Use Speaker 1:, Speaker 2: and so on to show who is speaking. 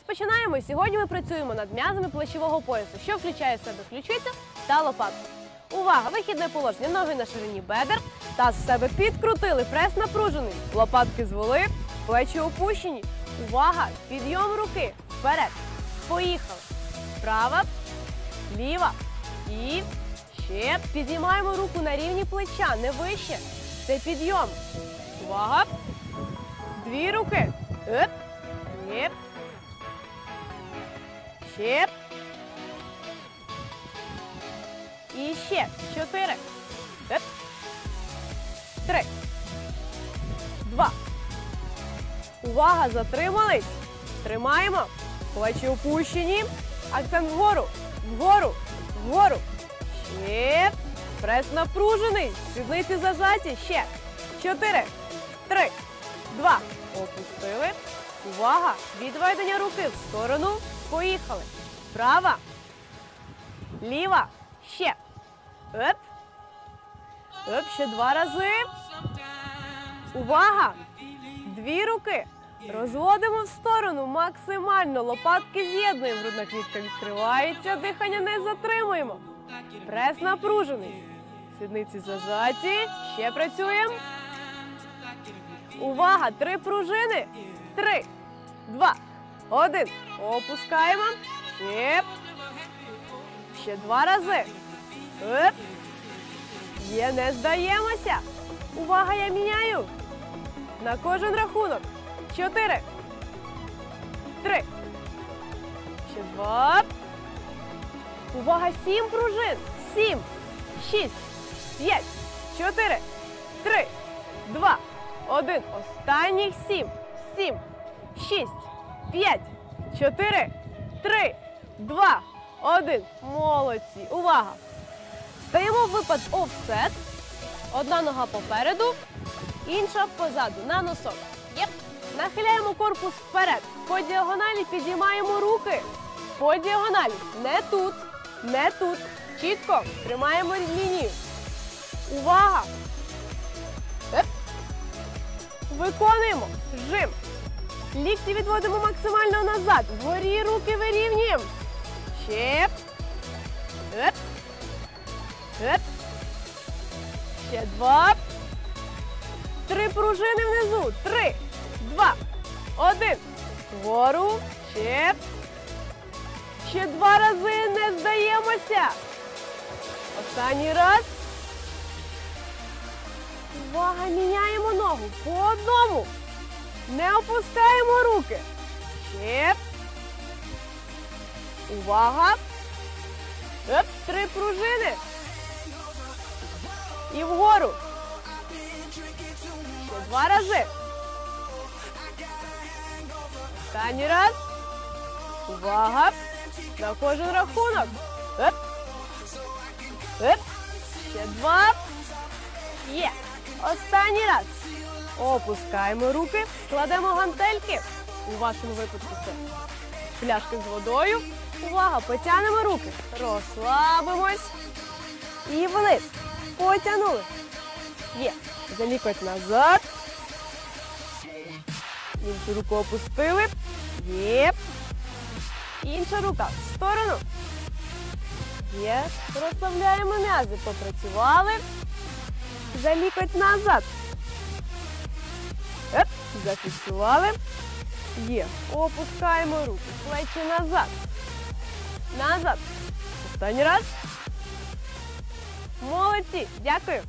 Speaker 1: розпочинаємо. Сьогодні ми працюємо над м'язами плечового поясу, що включає в себе ключицю та лопатку. Увага! Вихідне положення. Ноги на ширині бедер. Таз з себе підкрутили, прес напружений. Лопатки звели, плечі опущені. Увага! Підйом руки. Вперед. Поїхали. Права, ліва і ще. Підіймаємо руку на рівні плеча, не вище. Це підйом. Увага! Дві руки. Еп. Єп. Ще. І ще. Чотири. Три. Два. Увага! Затримались. Тримаємо. Плечі опущені. Акцент вгору. Вгору. Вгору. Ще. Прес напружений. Сідниці зажаті. Ще. Чотири. Три. Два. Опустили. Увага! Відведення руки в сторону. Поїхали. Права. Ліва. Ще. Еп. Еп. Ще два рази. Увага! Дві руки. Розводимо в сторону максимально. Лопатки з'єднуємо. Грудна клітка відкривається. Дихання не затримуємо. Прес напружений. Сідниці зажаті. Ще працюємо. Увага! Три пружини. Три, два, один. Опускаємо. Ще. Ще два рази. Еп. Є, не здаємося. Увага, я міняю. На кожен рахунок. Чотири. Три. Ще два. Увага, сім пружин. Сім. Шість. П'ять. Чотири. Три. Два. Один. Останніх сім. Сім. Шість. П'ять. Чотири. Три. Два. Один. Молодці. Увага! Стаємо в випад офсет. Одна нога попереду, інша позаду. На носок. Єп. Нахиляємо корпус вперед. По діагоналі підіймаємо руки. По діагоналі. Не тут. Не тут. Чітко тримаємо лінію. Увага! Еп. Виконуємо. Жим. Лікті відводимо максимально назад. Вгорі руки вирівнюємо. Ще. Еп. Еп. Ще два. Три пружини внизу. Три, два, один. Вгору. Ще. Ще два рази не здаємося. Останній раз. Увага, міняємо ногу по одному. Не опускаємо руки. Ще. Увага. Еп, три пружини. І вгору. Ще два рази. Останній раз. Увага. На кожен рахунок. Еп. Еп. Ще два. Є. Останній раз. Опускаємо руки, кладемо гантельки. У вашому випадку це пляшки з водою. Увага, потягнемо руки. Розслабимось. І вниз. Потягнули. Є. За лікоть назад. Іншу руку опустили. Є. Інша рука в сторону. Є. Розслабляємо м'язи. Попрацювали. За лікоть назад. Еп, зафіксували. Є. Опускаємо руки. Плечі назад. Назад. Останній раз. Молодці. Дякую.